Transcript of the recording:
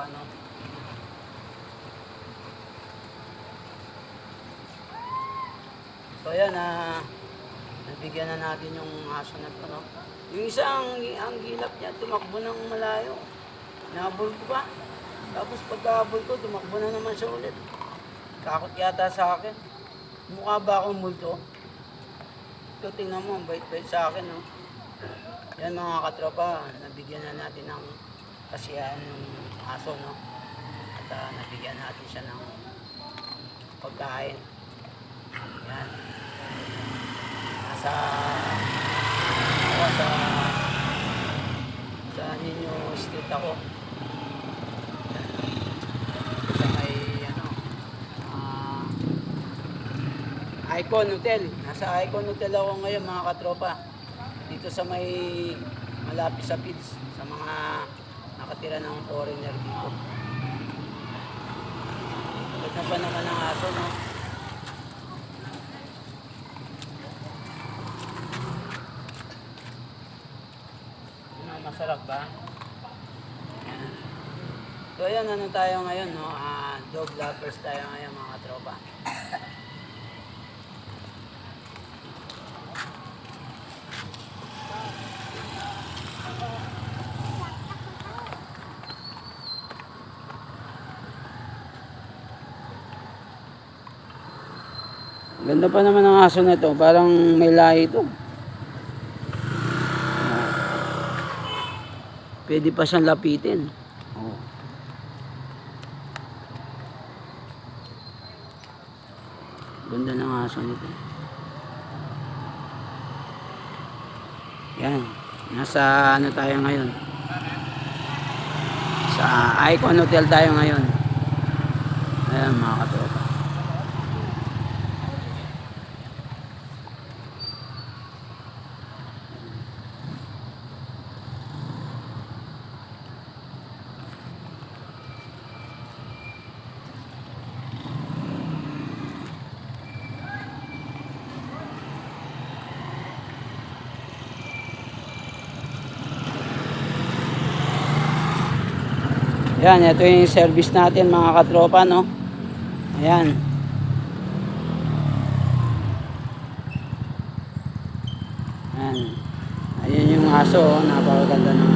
Ba, no? So ayan, ah, nabigyan na natin yung aso na to, no? Yung isa, ang, ang gilap niya, tumakbo ng malayo. Nahabol ko pa. Tapos pagkahabol ko, tumakbo na naman siya ulit. Takot yata sa akin. Mukha ba akong multo? Ito, tingnan mo, ang bait-bait sa akin, no? Yan mga katropa, nabigyan na natin ng kasiyahan ng aso, no? At ah, nabigyan natin siya ng pagkain. Yan. Nasa ako sa sa ninyo street ako. Sa may ano ah Icon Hotel. Nasa Icon Hotel ako ngayon mga katropa. Dito sa may malapit sa Pids. Sa mga nakatira ng foreigner dito. Ganda pa naman ang aso, no? Ano, masarap ba? Ayan. So ayan, ano tayo ngayon, no? Ah, dog lovers tayo ngayon mga tropa. Ganda pa naman ang aso na to. Parang may lahi ito. Pwede pa siyang lapitin. Oh. Ganda ng aso nito. Yan. Nasa ano tayo ngayon? Sa Icon Hotel tayo ngayon. Ayan mga katropa. Yan, ito yung service natin mga katropa, no? Ayan. Ayan. Ayun yung aso, oh. napakaganda ng